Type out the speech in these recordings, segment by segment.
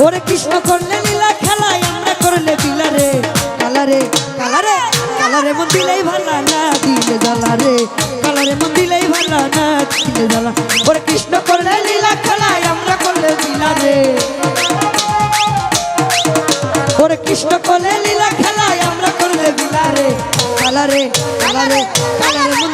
ওরে কৃষ্ণ করলে লীলা খেলা, আমরা করলে বিলারে কালারে কালারে কালারে মন দিলেই ভালা না, দিলে জ্বালা রে। কালারে মন ভালো ভালা না, দিলে জ্বালা। ওরে কৃষ্ণ করলে লীলা খেলা, আমরা করলে বিলারে ওরে কৃষ্ণ করলে লীলা খেলা, আমরা করলে বিলারে কালারে কালারে কালারে মন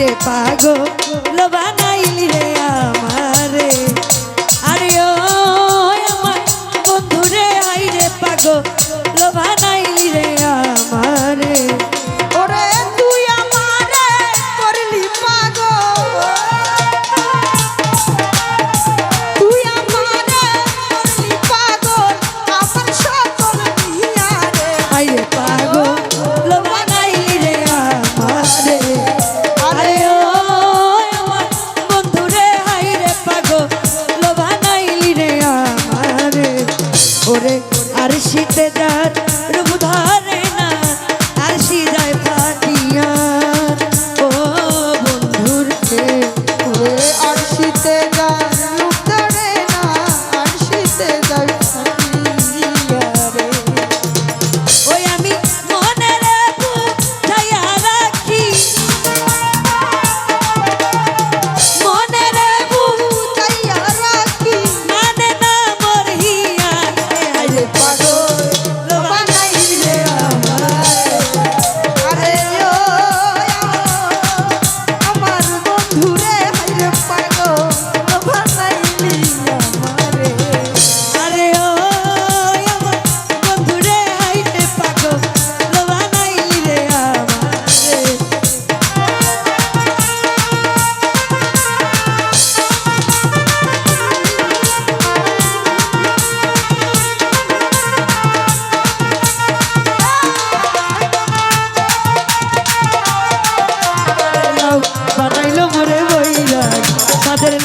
রে পাগল বানাইলি রে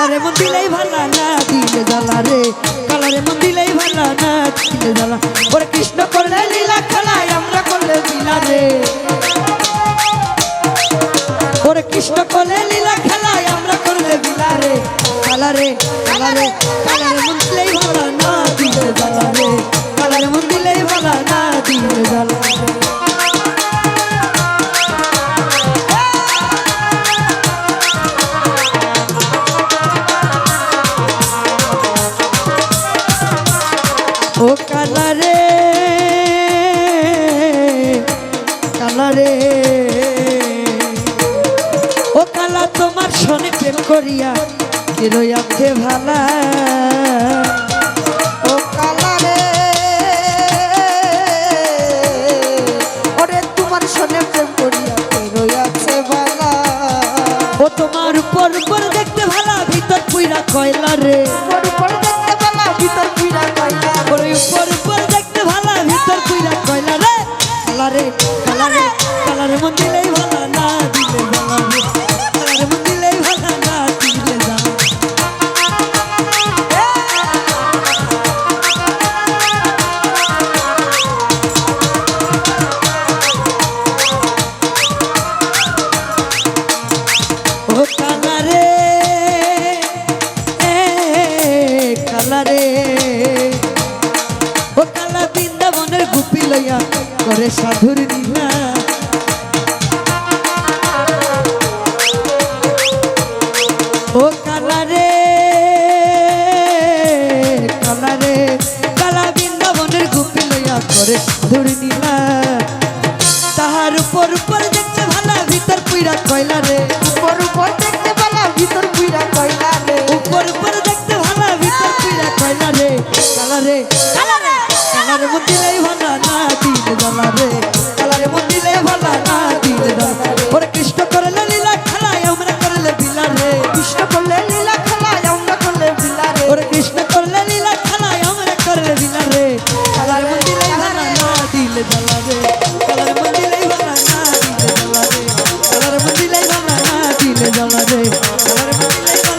কালারে মন দিলেই ভালা না দিলে জালা রে। কালারে মন লাই ভালা না দিলে জালা ওরে কৃষ্ণ করলে লীলা খেলায়, আমরা করলে লীলা রে। ওরে কৃষ্ণ করলে লীলা খেলায়, আমরা করলে লীলা রে। কালারে কালারে কালারে মন করিয়া চিরয়াকে ভালা? মনের গুপি লইয়া করে সাধুর নিহা ও কালারে কালারে কালা বৃন্দাবনের গুপি লইয়া করে সাধুর নিহা তাহার উপর উপর দেখতে ভালা ভিতর পুইরা কয়লা রে। উপর উপর দেখতে ভালা ভিতর পুইরা কয়লা রে। উপর উপর দেখতে ভালা ভিতর পুইরা কয়লা রে কালা মন্দিরে ভালা না দিন জ্বালা রে। খেলারে মন্দিরে ভালা না দিন জ্বালা ওরে কৃষ্ণ করলে লীলা খেলায়, আমরা করলে বিলা রে। কৃষ্ণ করলে লীলা খেলায়, আমরা করলে বিলা রে। ওরে কৃষ্ণ করলে লীলা খেলায়, আমরা করলে বিলা রে। খেলার মন্দিরে ভালা না দিন জ্বালা